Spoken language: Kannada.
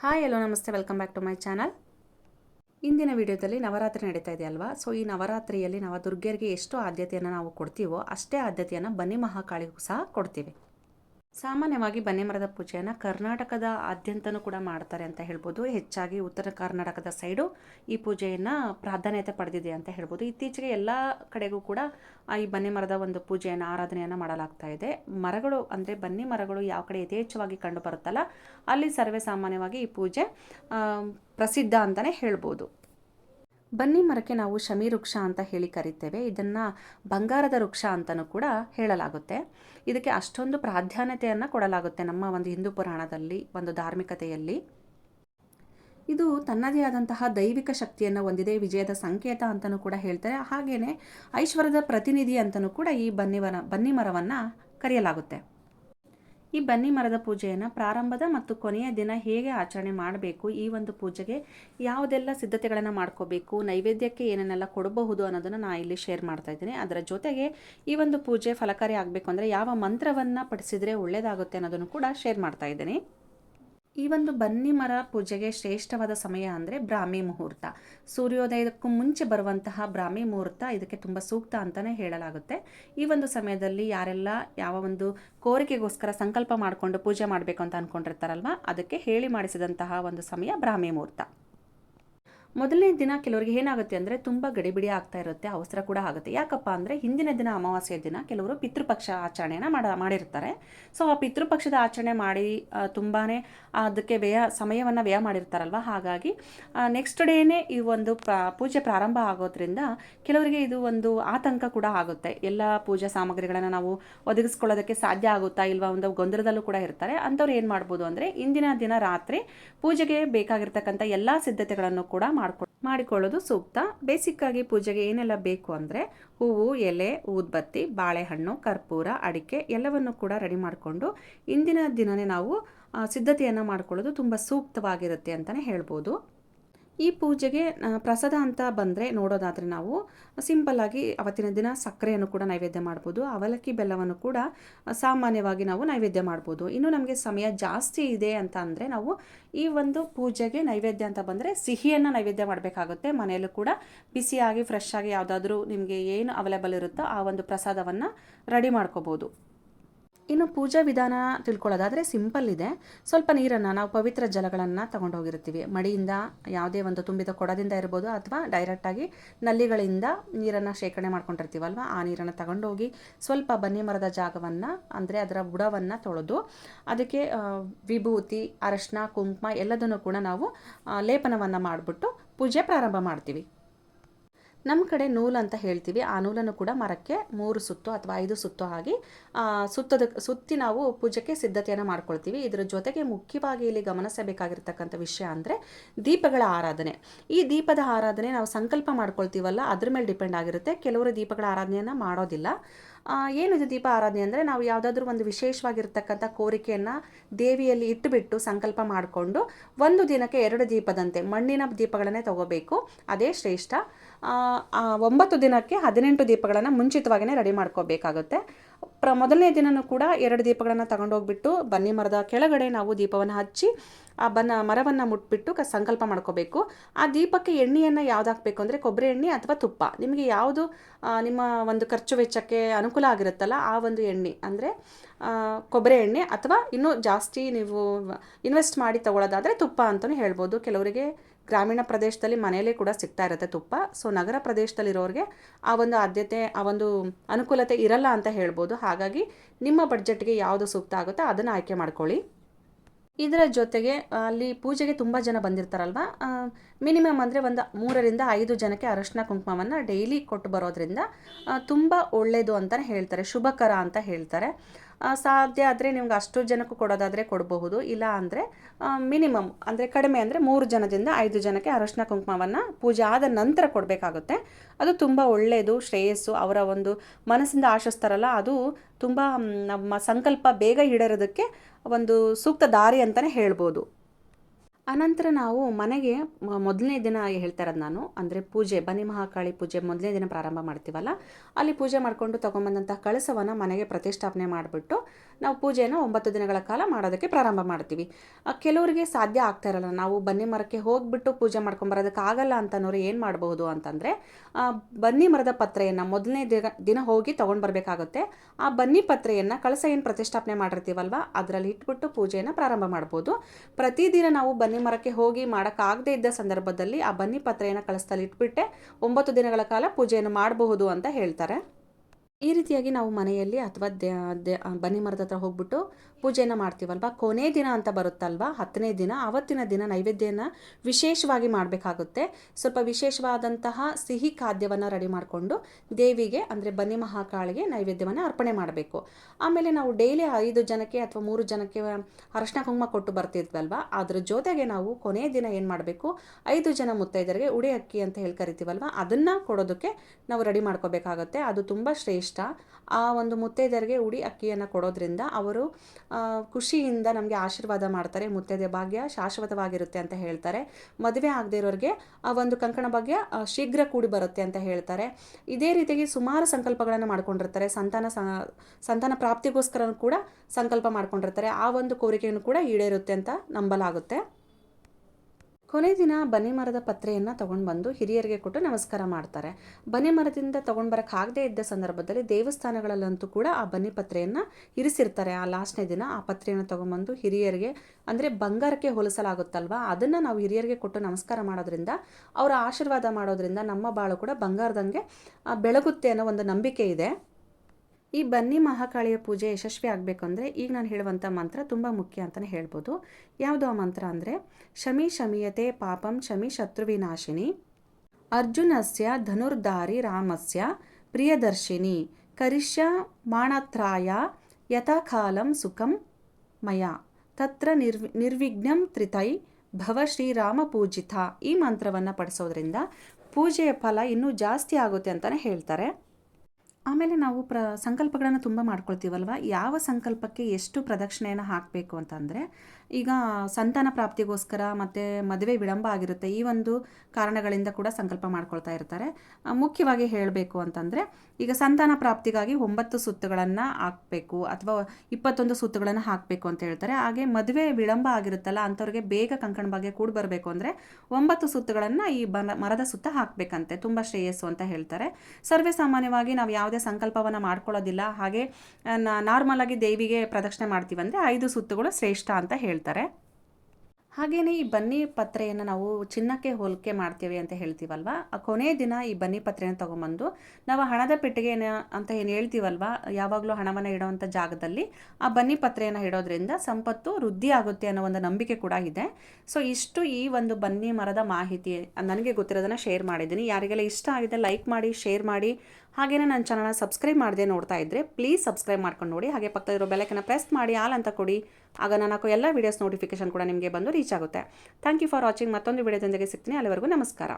Hi, hello, namaste, welcome back to my channel. ಇಂದಿನ ವಿಡಿಯೋದಲ್ಲಿ ನವರಾತ್ರಿ ನಡೀತಾ ಇದೆ ಅಲ್ವಾ? ಸೊ ಈ ನವರಾತ್ರಿಯಲ್ಲಿ ನವದುರ್ಗಿಯರಿಗೆ ಎಷ್ಟು ಆದ್ಯತೆಯನ್ನು ನಾವು ಕೊಡ್ತೀವೋ ಅಷ್ಟೇ ಆದ್ಯತೆಯನ್ನು ಬನ್ನಿ ಮಹಾಕಾಳಿಗೂ ಸಹ ಕೊಡ್ತೀವಿ. ಸಾಮಾನ್ಯವಾಗಿ ಬನ್ನಿ ಮರದ ಪೂಜೆಯನ್ನು ಕರ್ನಾಟಕದ ಆದ್ಯಂತನೂ ಕೂಡ ಮಾಡ್ತಾರೆ ಅಂತ ಹೇಳ್ಬೋದು. ಹೆಚ್ಚಾಗಿ ಉತ್ತರ ಕರ್ನಾಟಕದ ಸೈಡು ಈ ಪೂಜೆಯನ್ನು ಪ್ರಾಧಾನ್ಯತೆ ಪಡೆದಿದೆ ಅಂತ ಹೇಳ್ಬೋದು. ಇತ್ತೀಚೆಗೆ ಎಲ್ಲ ಕಡೆಗೂ ಕೂಡ ಈ ಬನ್ನಿ ಮರದ ಒಂದು ಪೂಜೆಯನ್ನು ಆರಾಧನೆಯನ್ನು ಮಾಡಲಾಗ್ತಾ ಇದೆ. ಮರಗಳು ಅಂದರೆ ಬನ್ನಿ ಮರಗಳು ಯಾವ ಕಡೆ ಯಥೇಚ್ಛವಾಗಿ ಕಂಡು ಬರುತ್ತಲ್ಲ ಅಲ್ಲಿ ಸರ್ವೇ ಸಾಮಾನ್ಯವಾಗಿ ಈ ಪೂಜೆ ಪ್ರಸಿದ್ಧ ಅಂತಲೇ ಹೇಳ್ಬೋದು. ಬನ್ನಿ ಮರಕ್ಕೆ ನಾವು ಶಮಿ ವೃಕ್ಷ ಅಂತ ಹೇಳಿ ಕರಿತೇವೆ. ಇದನ್ನು ಬಂಗಾರದ ವೃಕ್ಷ ಅಂತಲೂ ಕೂಡ ಹೇಳಲಾಗುತ್ತೆ. ಇದಕ್ಕೆ ಅಷ್ಟೊಂದು ಪ್ರಾಧಾನ್ಯತೆಯನ್ನು ಕೊಡಲಾಗುತ್ತೆ ನಮ್ಮ ಒಂದು ಹಿಂದೂ ಪುರಾಣದಲ್ಲಿ, ಒಂದು ಧಾರ್ಮಿಕತೆಯಲ್ಲಿ. ಇದು ತನ್ನದೇ ಆದಂತಹ ದೈವಿಕ ಶಕ್ತಿಯನ್ನು ಹೊಂದಿದೆ, ವಿಜಯದ ಸಂಕೇತ ಅಂತಲೂ ಕೂಡ ಹೇಳ್ತಾರೆ. ಹಾಗೆಯೇ ಐಶ್ವರ್ಯದ ಪ್ರತಿನಿಧಿ ಅಂತಲೂ ಕೂಡ ಈ ಬನ್ನಿವನ ಬನ್ನಿ ಮರವನ್ನು ಕರೆಯಲಾಗುತ್ತೆ. ಈ ಬನ್ನಿ ಮರದ ಪೂಜೆಯನ್ನು ಪ್ರಾರಂಭದ ಮತ್ತು ಕೊನೆಯ ದಿನ ಹೇಗೆ ಆಚರಣೆ ಮಾಡಬೇಕು? ಈ ಒಂದು ಪೂಜೆಗೆ ಯಾವುದೆಲ್ಲ ಸಿದ್ಧತೆಗಳನ್ನು ಮಾಡ್ಕೋಬೇಕು? ನೈವೇದ್ಯಕ್ಕೆ ಏನೇನೆಲ್ಲ ಕೊಡಬಹುದು ಅನ್ನೋದನ್ನು ನಾನು ಇಲ್ಲಿ ಶೇರ್ ಮಾಡ್ತಾ ಇದ್ದೀನಿ. ಅದರ ಜೊತೆಗೆ ಈ ಒಂದು ಪೂಜೆ ಫಲಕಾರಿ ಆಗಬೇಕು ಅಂದರೆ ಯಾವ ಮಂತ್ರವನ್ನು ಪಡಿಸಿದರೆ ಒಳ್ಳೆಯದಾಗುತ್ತೆ ಅನ್ನೋದನ್ನು ಕೂಡ ಶೇರ್ ಮಾಡ್ತಾ ಇದ್ದೀನಿ. ಈ ಒಂದು ಬನ್ನಿ ಮರ ಪೂಜೆಗೆ ಶ್ರೇಷ್ಠವಾದ ಸಮಯ ಅಂದರೆ ಬ್ರಾಹ್ಮಿ ಮುಹೂರ್ತ. ಸೂರ್ಯೋದಯಕ್ಕೂ ಮುಂಚೆ ಬರುವಂತಹ ಬ್ರಾಹ್ಮಿ ಮುಹೂರ್ತ ಇದಕ್ಕೆ ತುಂಬ ಸೂಕ್ತ ಅಂತಲೇ ಹೇಳಲಾಗುತ್ತೆ. ಈ ಒಂದು ಸಮಯದಲ್ಲಿ ಯಾರೆಲ್ಲ ಯಾವ ಒಂದು ಕೋರಿಕೆಗೋಸ್ಕರ ಸಂಕಲ್ಪ ಮಾಡಿಕೊಂಡು ಪೂಜೆ ಮಾಡಬೇಕು ಅಂತ ಅಂದ್ಕೊಂಡಿರ್ತಾರಲ್ವ ಅದಕ್ಕೆ ಹೇಳಿ ಮಾಡಿಸಿದಂತಹ ಒಂದು ಸಮಯ ಬ್ರಾಹ್ಮಿ ಮುಹೂರ್ತ. ಮೊದಲನೇ ದಿನ ಕೆಲವರಿಗೆ ಏನಾಗುತ್ತೆ ಅಂದರೆ ತುಂಬ ಗಡಿಬಿಡಿ ಆಗ್ತಾ ಇರುತ್ತೆ, ಅವಸರ ಕೂಡ ಆಗುತ್ತೆ. ಯಾಕಪ್ಪ ಅಂದರೆ ಹಿಂದಿನ ದಿನ ಅಮಾವಾಸ್ಯ ದಿನ ಕೆಲವರು ಪಿತೃಪಕ್ಷ ಆಚರಣೆಯನ್ನು ಮಾಡ, ಮಾಡಿರ್ತಾರೆ. ಸೊ ಆ ಪಿತೃಪಕ್ಷದ ಆಚರಣೆ ಮಾಡಿ ತುಂಬಾ ಅದಕ್ಕೆ ವ್ಯಯ, ಸಮಯವನ್ನು ವ್ಯಯ ಮಾಡಿರ್ತಾರಲ್ವ? ಹಾಗಾಗಿ ನೆಕ್ಸ್ಟ್ ಡೇನೇ ಈ ಒಂದು ಪೂಜೆ ಪ್ರಾರಂಭ ಆಗೋದ್ರಿಂದ ಕೆಲವರಿಗೆ ಇದು ಒಂದು ಆತಂಕ ಕೂಡ ಆಗುತ್ತೆ. ಎಲ್ಲ ಪೂಜಾ ಸಾಮಗ್ರಿಗಳನ್ನು ನಾವು ಒದಗಿಸ್ಕೊಳ್ಳೋದಕ್ಕೆ ಸಾಧ್ಯ ಆಗುತ್ತಾ ಇಲ್ವಾ ಒಂದು ಗೊಂದಲದಲ್ಲೂ ಕೂಡ ಇರ್ತಾರೆ. ಅಂಥವ್ರು ಏನು ಮಾಡ್ಬೋದು ಅಂದರೆ, ಇಂದಿನ ದಿನ ರಾತ್ರಿ ಪೂಜೆಗೆ ಬೇಕಾಗಿರ್ತಕ್ಕಂಥ ಎಲ್ಲ ಸಿದ್ಧತೆಗಳನ್ನು ಕೂಡ ಮಾಡ್ಕೊ ಮಾಡಿಕೊಳ್ಳೋದು ಸೂಕ್ತ. ಬೇಸಿಕ್ ಆಗಿ ಪೂಜೆಗೆ ಏನೆಲ್ಲ ಬೇಕು ಅಂದರೆ ಹೂವು, ಎಲೆ, ಊದ್ಬತ್ತಿ, ಬಾಳೆಹಣ್ಣು, ಕರ್ಪೂರ, ಅಡಿಕೆ ಎಲ್ಲವನ್ನು ಕೂಡ ರೆಡಿ ಮಾಡಿಕೊಂಡು ಇಂದಿನ ದಿನನೇ ನಾವು ಸಿದ್ಧತೆಯನ್ನ ಮಾಡ್ಕೊಳ್ಳೋದು ತುಂಬ ಸೂಕ್ತವಾಗಿರುತ್ತೆ ಅಂತಲೇ ಹೇಳ್ಬೋದು. ಈ ಪೂಜೆಗೆ ಪ್ರಸಾದ ಅಂತ ಬಂದರೆ ನೋಡೋದಾದರೆ ನಾವು ಸಿಂಪಲ್ಲಾಗಿ ಅವತ್ತಿನ ದಿನ ಸಕ್ಕರೆಯನ್ನು ಕೂಡ ನೈವೇದ್ಯ ಮಾಡ್ಬೋದು. ಅವಲಕ್ಕಿ ಬೆಲ್ಲವನ್ನು ಕೂಡ ಸಾಮಾನ್ಯವಾಗಿ ನಾವು ನೈವೇದ್ಯ ಮಾಡ್ಬೋದು. ಇನ್ನು ನಮಗೆ ಸಮಯ ಜಾಸ್ತಿ ಇದೆ ಅಂತ ಅಂದರೆ ನಾವು ಈ ಒಂದು ಪೂಜೆಗೆ ನೈವೇದ್ಯ ಅಂತ ಬಂದರೆ ಸಿಹಿಯನ್ನು ನೈವೇದ್ಯ ಮಾಡಬೇಕಾಗುತ್ತೆ. ಮನೆಯಲ್ಲೂ ಕೂಡ ಬಿಸಿಯಾಗಿ ಫ್ರೆಶ್ ಆಗಿ ಯಾವುದಾದ್ರೂ ನಿಮಗೆ ಏನು ಅವೈಲೇಬಲ್ ಇರುತ್ತೋ ಆ ಒಂದು ಪ್ರಸಾದವನ್ನು ರೆಡಿ ಮಾಡ್ಕೋಬೋದು. ಇನ್ನು ಪೂಜಾ ವಿಧಾನ ತಿಳ್ಕೊಳ್ಳೋದಾದರೆ ಸಿಂಪಲ್ ಇದೆ. ಸ್ವಲ್ಪ ನೀರನ್ನು, ನಾವು ಪವಿತ್ರ ಜಲಗಳನ್ನು ತಗೊಂಡು ಹೋಗಿರ್ತೀವಿ ಮಡಿಯಿಂದ ಯಾವುದೇ ಒಂದು ತುಂಬಿದ ಕೊಡದಿಂದ ಇರ್ಬೋದು ಅಥವಾ ಡೈರೆಕ್ಟಾಗಿ ನಲ್ಲಿಗಳಿಂದ ನೀರನ್ನು ಶೇಖರಣೆ ಮಾಡ್ಕೊಂಡಿರ್ತೀವಲ್ವ? ಆ ನೀರನ್ನು ತಗೊಂಡೋಗಿ ಸ್ವಲ್ಪ ಬನ್ನಿ ಮರದ ಜಾಗವನ್ನು, ಅಂದರೆ ಅದರ ಬುಡವನ್ನು ತೊಳೆದು ಅದಕ್ಕೆ ವಿಭೂತಿ, ಅರಶಿನ, ಕುಂಕುಮ ಎಲ್ಲದನ್ನು ಕೂಡ ನಾವು ಲೇಪನವನ್ನು ಮಾಡಿಬಿಟ್ಟು ಪೂಜೆ ಪ್ರಾರಂಭ ಮಾಡ್ತೀವಿ. ನಮ್ಮ ಕಡೆ ನೂಲು ಅಂತ ಹೇಳ್ತೀವಿ. ಆ ನೂಲನ್ನು ಕೂಡ ಮರಕ್ಕೆ ಮೂರು ಸುತ್ತು ಅಥವಾ ಐದು ಸುತ್ತು ಆಗಿ ಸುತ್ತದ, ಸುತ್ತಿ ನಾವು ಪೂಜೆಗೆ ಸಿದ್ಧತೆಯನ್ನು ಮಾಡ್ಕೊಳ್ತೀವಿ. ಇದರ ಜೊತೆಗೆ ಮುಖ್ಯವಾಗಿ ಇಲ್ಲಿ ಗಮನಿಸಬೇಕಾಗಿರ್ತಕ್ಕಂಥ ವಿಷಯ ಅಂದರೆ ದೀಪಗಳ ಆರಾಧನೆ. ಈ ದೀಪದ ಆರಾಧನೆ ನಾವು ಸಂಕಲ್ಪ ಮಾಡ್ಕೊಳ್ತೀವಲ್ಲ, ಅದ್ರ ಮೇಲೆ ಡಿಪೆಂಡ್ ಆಗಿರುತ್ತೆ. ಕೆಲವರು ದೀಪಗಳ ಆರಾಧನೆಯನ್ನು ಮಾಡೋದಿಲ್ಲ. ಏನಿದೆ ದೀಪ ಆರಾಧನೆ ಅಂದರೆ ನಾವು ಯಾವುದಾದ್ರೂ ಒಂದು ವಿಶೇಷವಾಗಿರ್ತಕ್ಕಂಥ ಕೋರಿಕೆಯನ್ನು ದೇವಿಯಲ್ಲಿ ಇಟ್ಟುಬಿಟ್ಟು ಸಂಕಲ್ಪ ಮಾಡಿಕೊಂಡು ಒಂದು ದಿನಕ್ಕೆ ಎರಡು ದೀಪದಂತೆ ಮಣ್ಣಿನ ದೀಪಗಳನ್ನೇ ತಗೋಬೇಕು. ಅದೇ ಶ್ರೇಷ್ಠ. ಒಂಬತ್ತು ದಿನಕ್ಕೆ ಹದಿನೆಂಟು ದೀಪಗಳನ್ನು ಮುಂಚಿತವಾಗಿಯೇ ರೆಡಿ ಮಾಡ್ಕೋಬೇಕಾಗುತ್ತೆ. ಪ್ರ, ಮೊದಲನೇ ದಿನನೂ ಕೂಡ ಎರಡು ದೀಪಗಳನ್ನು ತಗೊಂಡೋಗ್ಬಿಟ್ಟು ಬನ್ನಿ ಮರದ ಕೆಳಗಡೆ ನಾವು ದೀಪವನ್ನು ಹಚ್ಚಿ, ಆ ಬನ್ನ, ಮರವನ್ನು ಮುಟ್ಬಿಟ್ಟು ಕ, ಸಂಕಲ್ಪ ಮಾಡ್ಕೋಬೇಕು. ಆ ದೀಪಕ್ಕೆ ಎಣ್ಣೆಯನ್ನು ಯಾವ್ದು ಹಾಕಬೇಕು ಅಂದರೆ ಕೊಬ್ಬರಿ ಎಣ್ಣೆ ಅಥವಾ ತುಪ್ಪ. ನಿಮಗೆ ಯಾವುದು ನಿಮ್ಮ ಒಂದು ಖರ್ಚು ವೆಚ್ಚಕ್ಕೆ ಅನುಕೂಲ ಆಗಿರುತ್ತಲ್ಲ ಆ ಒಂದು ಎಣ್ಣೆ ಅಂದರೆ ಕೊಬ್ಬರಿ ಎಣ್ಣೆ ಅಥವಾ ಇನ್ನೂ ಜಾಸ್ತಿ ನೀವು ಇನ್ವೆಸ್ಟ್ ಮಾಡಿ ತಗೊಳ್ಳೋದಾದರೆ ತುಪ್ಪ ಅಂತಲೂ ಹೇಳ್ಬೋದು. ಕೆಲವರಿಗೆ ಗ್ರಾಮೀಣ ಪ್ರದೇಶದಲ್ಲಿ ಮನೆಯಲ್ಲೇ ಕೂಡ ಸಿಗ್ತಾ ಇರುತ್ತೆ ತುಪ್ಪ. ಸೊ ನಗರ ಪ್ರದೇಶದಲ್ಲಿರೋರಿಗೆ ಆ ಒಂದು ಆದ್ಯತೆ, ಆ ಒಂದು ಅನುಕೂಲತೆ ಇರಲ್ಲ ಅಂತ ಹೇಳ್ಬೋದು. ಹಾಗಾಗಿ ನಿಮ್ಮ ಬಡ್ಜೆಟ್ಗೆ ಯಾವುದು ಸೂಕ್ತ ಆಗುತ್ತೋ ಅದನ್ನು ಆಯ್ಕೆ ಮಾಡ್ಕೊಳ್ಳಿ. ಇದರ ಜೊತೆಗೆ ಅಲ್ಲಿ ಪೂಜೆಗೆ ತುಂಬ ಜನ ಬಂದಿರ್ತಾರಲ್ವ? ಮಿನಿಮಮ್ ಅಂದರೆ ಒಂದು ಮೂರರಿಂದ ಐದು ಜನಕ್ಕೆ ಅರಶಿನ ಕುಂಕುಮವನ್ನು ಡೈಲಿ ಕೊಟ್ಟು ಬರೋದ್ರಿಂದ ತುಂಬ ಒಳ್ಳೆಯದು ಅಂತಲೇ ಹೇಳ್ತಾರೆ. ಶುಭಕರ ಅಂತ ಹೇಳ್ತಾರೆ. ಸಾಧ್ಯ ಆದರೆ ನಿಮ್ಗೆ ಅಷ್ಟು ಜನಕ್ಕೂ ಕೊಡೋದಾದರೆ ಕೊಡಬಹುದು. ಇಲ್ಲ ಅಂದರೆ ಮಿನಿಮಮ್ ಅಂದರೆ ಕಡಿಮೆ ಅಂದರೆ ಮೂರು ಜನದಿಂದ ಐದು ಜನಕ್ಕೆ ಅರಶಿನ ಕುಂಕುಮವನ್ನು ಪೂಜೆ ಆದ ನಂತರ ಕೊಡಬೇಕಾಗುತ್ತೆ. ಅದು ತುಂಬ ಒಳ್ಳೆಯದು ಶ್ರೇಯಸ್ಸು, ಅವರ ಒಂದು ಮನಸ್ಸಿಂದ ಆಶಿಸ್ತಾರಲ್ಲ, ಅದು ತುಂಬ ನಮ್ಮ ಸಂಕಲ್ಪ ಬೇಗ ಈಡೇರೋದಕ್ಕೆ ಒಂದು ಸೂಕ್ತ ದಾರಿ ಅಂತಲೇ ಹೇಳ್ಬೋದು. ಅನಂತರ ನಾವು ಮನೆಗೆ ಮೊದಲನೇ ದಿನ ಹೇಳ್ತಾ ಇರೋದು ನಾನು, ಅಂದರೆ ಪೂಜೆ, ಬನ್ನಿ ಮಹಾಕಾಳಿ ಪೂಜೆ ಮೊದಲನೇ ದಿನ ಪ್ರಾರಂಭ ಮಾಡ್ತೀವಲ್ಲ, ಅಲ್ಲಿ ಪೂಜೆ ಮಾಡಿಕೊಂಡು ತೊಗೊಂಬಂದಂಥ ಕಳಸವನ್ನು ಮನೆಗೆ ಪ್ರತಿಷ್ಠಾಪನೆ ಮಾಡಿಬಿಟ್ಟು ನಾವು ಪೂಜೆಯನ್ನು ಒಂಬತ್ತು ದಿನಗಳ ಕಾಲ ಮಾಡೋದಕ್ಕೆ ಪ್ರಾರಂಭ ಮಾಡ್ತೀವಿ. ಕೆಲವರಿಗೆ ಸಾಧ್ಯ ಆಗ್ತಾ ಇರಲ್ಲ. ನಾವು ಬನ್ನಿ ಮರಕ್ಕೆ ಹೋಗಿಬಿಟ್ಟು ಪೂಜೆ ಮಾಡ್ಕೊಂಬರೋದಕ್ಕೆ ಆಗಲ್ಲ ಅಂತನೋರು ಏನು ಮಾಡಬಹುದು ಅಂತಂದರೆ ಬನ್ನಿ ಮರದ ಪತ್ರೆಯನ್ನು ಮೊದಲನೇ ದಿನ ದಿನ ಹೋಗಿ ತೊಗೊಂಡು ಬರಬೇಕಾಗುತ್ತೆ. ಆ ಬನ್ನಿ ಪತ್ರೆಯನ್ನು ಕಳಸ ಏನು ಪ್ರತಿಷ್ಠಾಪನೆ ಮಾಡಿರ್ತೀವಲ್ವ, ಅದರಲ್ಲಿ ಇಟ್ಬಿಟ್ಟು ಪೂಜೆಯನ್ನು ಪ್ರಾರಂಭ ಮಾಡ್ಬೋದು. ಪ್ರತಿದಿನ ನಾವು ಬನ್ನಿ ಮರಕ್ಕೆ ಹೋಗಿ ಮಾಡೋಕ್ಕಾಗದೇ ಇದ್ದ ಸಂದರ್ಭದಲ್ಲಿ ಆ ಬನ್ನಿ ಪತ್ರೆಯನ್ನು ಕಳಸದಲ್ಲಿ ಇಟ್ಬಿಟ್ಟೆ. ಒಂಬತ್ತು ದಿನಗಳ ಕಾಲ ಪೂಜೆಯನ್ನು ಮಾಡಬಹುದು ಅಂತ ಹೇಳ್ತಾರೆ. ಈ ರೀತಿಯಾಗಿ ನಾವು ಮನೆಯಲ್ಲಿ ಅಥವಾ ಬನ್ನಿ ಮರದ ಹತ್ರ ಹೋಗ್ಬಿಟ್ಟು ಪೂಜೆಯನ್ನು ಮಾಡ್ತೀವಲ್ವ? ಕೊನೆ ದಿನ ಅಂತ ಬರುತ್ತಲ್ವ? ಹತ್ತನೇ ದಿನ, ಆವತ್ತಿನ ದಿನ ನೈವೇದ್ಯನ ವಿಶೇಷವಾಗಿ ಮಾಡಬೇಕಾಗುತ್ತೆ. ಸ್ವಲ್ಪ ವಿಶೇಷವಾದಂತಹ ಸಿಹಿ ಖಾದ್ಯವನ್ನು ರೆಡಿ ಮಾಡಿಕೊಂಡು ದೇವಿಗೆ, ಅಂದರೆ ಬನ್ನಿ ಮಹಾಕಾಳಿಗೆ ನೈವೇದ್ಯವನ್ನು ಅರ್ಪಣೆ ಮಾಡಬೇಕು. ಆಮೇಲೆ ನಾವು ಡೈಲಿ ಐದು ಜನಕ್ಕೆ ಅಥವಾ ಮೂರು ಜನಕ್ಕೆ ಅರಶಿನ ಕುಂಕುಮ ಕೊಟ್ಟು ಬರ್ತಿದ್ವಲ್ವ? ಅದ್ರ ಜೊತೆಗೆ ನಾವು ಕೊನೆಯ ದಿನ ಏನು ಮಾಡಬೇಕು? ಐದು ಜನ ಮುತ್ತೈದರಿಗೆ ಉಡಿ ಅಕ್ಕಿ ಅಂತ ಹೇಳಿ ಕರಿತೀವಲ್ವ? ಅದನ್ನು ಕೊಡೋದಕ್ಕೆ ನಾವು ರೆಡಿ ಮಾಡ್ಕೋಬೇಕಾಗುತ್ತೆ. ಅದು ತುಂಬ ಶ್ರೇಷ್ಠ ಆ ಒಂದು ಮುತ್ತೈದೆಯರಿಗೆ ಉಡಿ ಅಕ್ಕಿಯನ್ನು ಕೊಡೋದ್ರಿಂದ ಅವರು ಖುಷಿಯಿಂದ ನಮಗೆ ಆಶೀರ್ವಾದ ಮಾಡ್ತಾರೆ. ಮುತ್ತೈದೆ ಭಾಗ್ಯ ಶಾಶ್ವತವಾಗಿರುತ್ತೆ ಅಂತ ಹೇಳ್ತಾರೆ. ಮದುವೆ ಆಗದೇ ಇರೋರಿಗೆ ಆ ಒಂದು ಕಂಕಣ ಭಾಗ್ಯ ಶೀಘ್ರ ಕೂಡಿ ಬರುತ್ತೆ ಅಂತ ಹೇಳ್ತಾರೆ. ಇದೇ ರೀತಿಯಾಗಿ ಸುಮಾರು ಸಂಕಲ್ಪಗಳನ್ನು ಮಾಡ್ಕೊಂಡಿರ್ತಾರೆ. ಸಂತಾನ ಸಂತಾನ ಪ್ರಾಪ್ತಿಗೋಸ್ಕರ ಕೂಡ ಸಂಕಲ್ಪ ಮಾಡ್ಕೊಂಡಿರ್ತಾರೆ. ಆ ಒಂದು ಕೋರಿಕೆಯನ್ನು ಕೂಡ ಈಡೇರುತ್ತೆ ಅಂತ ನಂಬಲಾಗುತ್ತೆ. ಕೊನೆ ದಿನ ಬನ್ನಿ ಮರದ ಪತ್ರೆಯನ್ನು ತೊಗೊಂಡು ಬಂದು ಹಿರಿಯರಿಗೆ ಕೊಟ್ಟು ನಮಸ್ಕಾರ ಮಾಡ್ತಾರೆ. ಬನ್ನಿ ಮರದಿಂದ ತಗೊಂಡು ಬರೋಕ್ಕಾಗದೇ ಇದ್ದ ಸಂದರ್ಭದಲ್ಲಿ ದೇವಸ್ಥಾನಗಳಲ್ಲಂತೂ ಕೂಡ ಆ ಬನ್ನಿ ಪತ್ರೆಯನ್ನು ಇರಿಸಿರ್ತಾರೆ. ಆ ಲಾಸ್ಟ್ನೇ ದಿನ ಆ ಪತ್ರೆಯನ್ನು ತೊಗೊಂಬಂದು ಹಿರಿಯರಿಗೆ, ಅಂದರೆ ಬಂಗಾರಕ್ಕೆ ಹೋಲಿಸಲಾಗುತ್ತಲ್ವ? ಅದನ್ನು ನಾವು ಹಿರಿಯರಿಗೆ ಕೊಟ್ಟು ನಮಸ್ಕಾರ ಮಾಡೋದ್ರಿಂದ, ಅವರ ಆಶೀರ್ವಾದ ಮಾಡೋದ್ರಿಂದ ನಮ್ಮ ಬಾಳು ಕೂಡ ಬಂಗಾರದಂಗೆ ಬೆಳಗುತ್ತೆ ಅನ್ನೋ ಒಂದು ನಂಬಿಕೆ ಇದೆ. ಈ ಬನ್ನಿ ಮಹಾಕಾಳಿಯ ಪೂಜೆ ಯಶಸ್ವಿ ಆಗಬೇಕು ಅಂದರೆ ಈಗ ನಾನು ಹೇಳುವಂಥ ಮಂತ್ರ ತುಂಬ ಮುಖ್ಯ ಅಂತಲೇ ಹೇಳ್ಬೋದು. ಯಾವುದು ಆ ಮಂತ್ರ ಅಂದರೆ, ಶಮಿ ಶಮಿಯತೆ ಪಾಪಂ ಶಮಿ ಶತ್ರುವಿನಾಶಿನಿ ಅರ್ಜುನಸ್ಯ ಧನುರ್ಧಾರಿ ರಾಮಸ್ಯ ಪ್ರಿಯದರ್ಶಿನಿ, ಕರಿಷ್ಯ ಮಾಣತ್ರಾಯ ಯಥಾಕಾಲಂ ಸುಖಂ ಮಯ, ತತ್ರ ನಿರ್ವಿ, ನಿರ್ವಿಘ್ನಂ ತ್ರಿತೈ ಭವ ಶ್ರೀರಾಮ ಪೂಜಿತ ಈ ಮಂತ್ರವನ್ನು ಪಡಿಸೋದ್ರಿಂದ ಪೂಜೆಯ ಫಲ ಇನ್ನೂ ಜಾಸ್ತಿ ಆಗುತ್ತೆ ಅಂತಲೇ ಹೇಳ್ತಾರೆ. ಆಮೇಲೆ ನಾವು ಪ್ರ ಸಂಕಲ್ಪಗಳನ್ನು ತುಂಬ ಮಾಡ್ಕೊಳ್ತೀವಲ್ವ? ಯಾವ ಸಂಕಲ್ಪಕ್ಕೆ ಎಷ್ಟು ಪ್ರದಕ್ಷಿಣೆಯನ್ನು ಹಾಕಬೇಕು ಅಂತಂದರೆ ಈಗ ಸಂತಾನ ಪ್ರಾಪ್ತಿಗೋಸ್ಕರ ಮತ್ತು ಮದುವೆ ವಿಳಂಬ ಆಗಿರುತ್ತೆ. ಈ ಒಂದು ಕಾರಣಗಳಿಂದ ಕೂಡ ಸಂಕಲ್ಪ ಮಾಡ್ಕೊಳ್ತಾ ಇರ್ತಾರೆ. ಮುಖ್ಯವಾಗಿ ಹೇಳಬೇಕು ಅಂತಂದರೆ, ಈಗ ಸಂತಾನ ಪ್ರಾಪ್ತಿಗಾಗಿ ಒಂಬತ್ತು ಸುತ್ತುಗಳನ್ನು ಹಾಕಬೇಕು ಅಥವಾ ಇಪ್ಪತ್ತೊಂದು ಸುತ್ತುಗಳನ್ನು ಹಾಕಬೇಕು ಅಂತ ಹೇಳ್ತಾರೆ. ಹಾಗೆ ಮದುವೆ ವಿಳಂಬ ಆಗಿರುತ್ತಲ್ಲ, ಅಂಥವ್ರಿಗೆ ಬೇಗ ಕಂಕಣ ಬಗ್ಗೆ ಕೂಡ ಬರಬೇಕು ಅಂದರೆ ಒಂಬತ್ತು ಸುತ್ತುಗಳನ್ನು ಈ ಮರದ ಸುತ್ತ ಹಾಕಬೇಕಂತೆ. ತುಂಬ ಶ್ರೇಯಸ್ಸು ಅಂತ ಹೇಳ್ತಾರೆ. ಸರ್ವೇ ಸಾಮಾನ್ಯವಾಗಿ ನಾವು ಯಾವುದೇ ಸಂಕಲ್ಪವನ್ನು ಮಾಡ್ಕೊಳ್ಳೋದಿಲ್ಲ. ಹಾಗೆ ನಾರ್ಮಲ್ ಆಗಿ ದೇವಿಗೆ ಪ್ರದಕ್ಷಿಣೆ ಮಾಡ್ತೀವಂದರೆ ಐದು ಸುತ್ತುಗಳು ಶ್ರೇಷ್ಠ ಅಂತ ಹೇಳ್ತಾರೆ. ಹಾಗೆಯೇ ಈ ಬನ್ನಿ ಪತ್ರೆಯನ್ನು ನಾವು ಚಿನ್ನಕ್ಕೆ ಹೋಲಿಕೆ ಮಾಡ್ತೀವಿ ಅಂತ ಹೇಳ್ತೀವಲ್ವ? ಕೊನೆಯ ದಿನ ಈ ಬನ್ನಿ ಪತ್ರೆಯನ್ನು ತೊಗೊಂಬಂದು ನಾವು ಹಣದ ಪೆಟ್ಟಿಗೆನ ಅಂತ ಏನು ಹೇಳ್ತೀವಲ್ವ? ಯಾವಾಗಲೂ ಹಣವನ್ನು ಇಡೋವಂಥ ಜಾಗದಲ್ಲಿ ಆ ಬನ್ನಿ ಪತ್ರೆಯನ್ನು ಇಡೋದ್ರಿಂದ ಸಂಪತ್ತು ವೃದ್ಧಿ ಆಗುತ್ತೆ ಅನ್ನೋ ಒಂದು ನಂಬಿಕೆ ಕೂಡ ಇದೆ. ಸೊ ಇಷ್ಟು ಈ ಒಂದು ಬನ್ನಿ ಮರದ ಮಾಹಿತಿ ನನಗೆ ಗೊತ್ತಿರೋದನ್ನು ಶೇರ್ ಮಾಡಿದ್ದೀನಿ. ಯಾರಿಗೆಲ್ಲ ಇಷ್ಟ ಆಗಿದೆ ಲೈಕ್ ಮಾಡಿ ಶೇರ್ ಮಾಡಿ ಹಾಗೆಯೇ ನನ್ನ ಚಾನಲ್ನ ಸಬ್ಸ್ಕ್ರೈಬ್ ಮಾಡದೆ ನೋಡ್ತಾ ಇದ್ದರೆ ಪ್ಲೀಸ್ ಸಬ್ಸ್ಕ್ರೈಬ್ ಮಾಡ್ಕೊಂಡು ನೋಡಿ. ಹಾಗೆ ಪಕ್ಕದಲ್ಲಿರೋ ಬೆಲೆಕನ್ನು ಪ್ರೆಸ್ ಮಾಡಿ, ಆಲ್ ಅಂತ ಕೊಡಿ. ಆಗ ನಾನು ಎಲ್ಲ ವೀಡಿಯೋಸ್ ನೋಟಿಫಿಕೇಶನ್ ಕೂಡ ನಿಮಗೆ ಬಂದು ರೀಚ್ ಆಗುತ್ತೆ. ಥ್ಯಾಂಕ್ ಯು ಫಾರ್ ವಾಚಿಂಗ್ ಮತ್ತೊಂದು ವೀಡಿಯೋದೊಂದಿಗೆ ಸಿಗ್ತೀನಿ. ಅಲ್ಲಿವರೆಗೂ ನಮಸ್ಕಾರ.